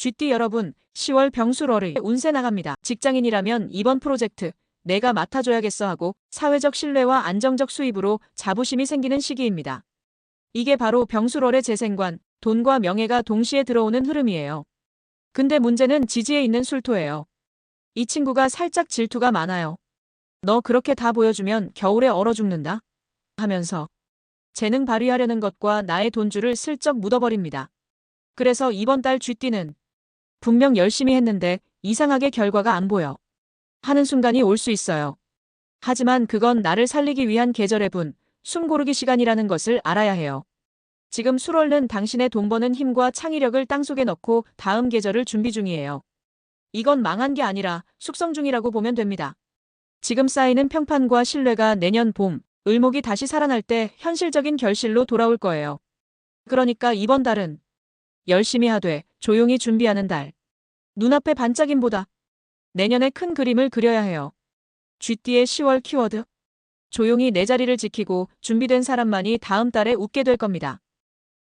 쥐띠 여러분, 10월 병술월의 운세 나갑니다. 직장인이라면 이번 프로젝트 내가 맡아줘야겠어 하고 사회적 신뢰와 안정적 수입으로 자부심이 생기는 시기입니다. 이게 바로 병술월의 재생관, 돈과 명예가 동시에 들어오는 흐름이에요. 근데 문제는 지지에 있는 술토예요. 이 친구가 살짝 질투가 많아요. 너 그렇게 다 보여주면 겨울에 얼어 죽는다? 하면서 재능 발휘하려는 것과 나의 돈줄을 슬쩍 묻어버립니다. 그래서 이번 달 쥐띠는 분명 열심히 했는데 이상하게 결과가 안 보여. 하는 순간이 올 수 있어요. 하지만 그건 나를 살리기 위한 계절의 분, 숨 고르기 시간이라는 것을 알아야 해요. 지금 술월는 당신의 돈 버는 힘과 창의력을 땅속에 넣고 다음 계절을 준비 중이에요. 이건 망한 게 아니라 숙성 중이라고 보면 됩니다. 지금 쌓이는 평판과 신뢰가 내년 봄, 을목이 다시 살아날 때 현실적인 결실로 돌아올 거예요. 그러니까 이번 달은 열심히 하되 조용히 준비하는 달. 눈앞의 반짝임 보다 내년의 큰 그림을 그려야 해요. 쥐띠의 10월 키워드. 조용히 내 자리를 지키고 준비된 사람만이 다음 달에 웃게 될 겁니다.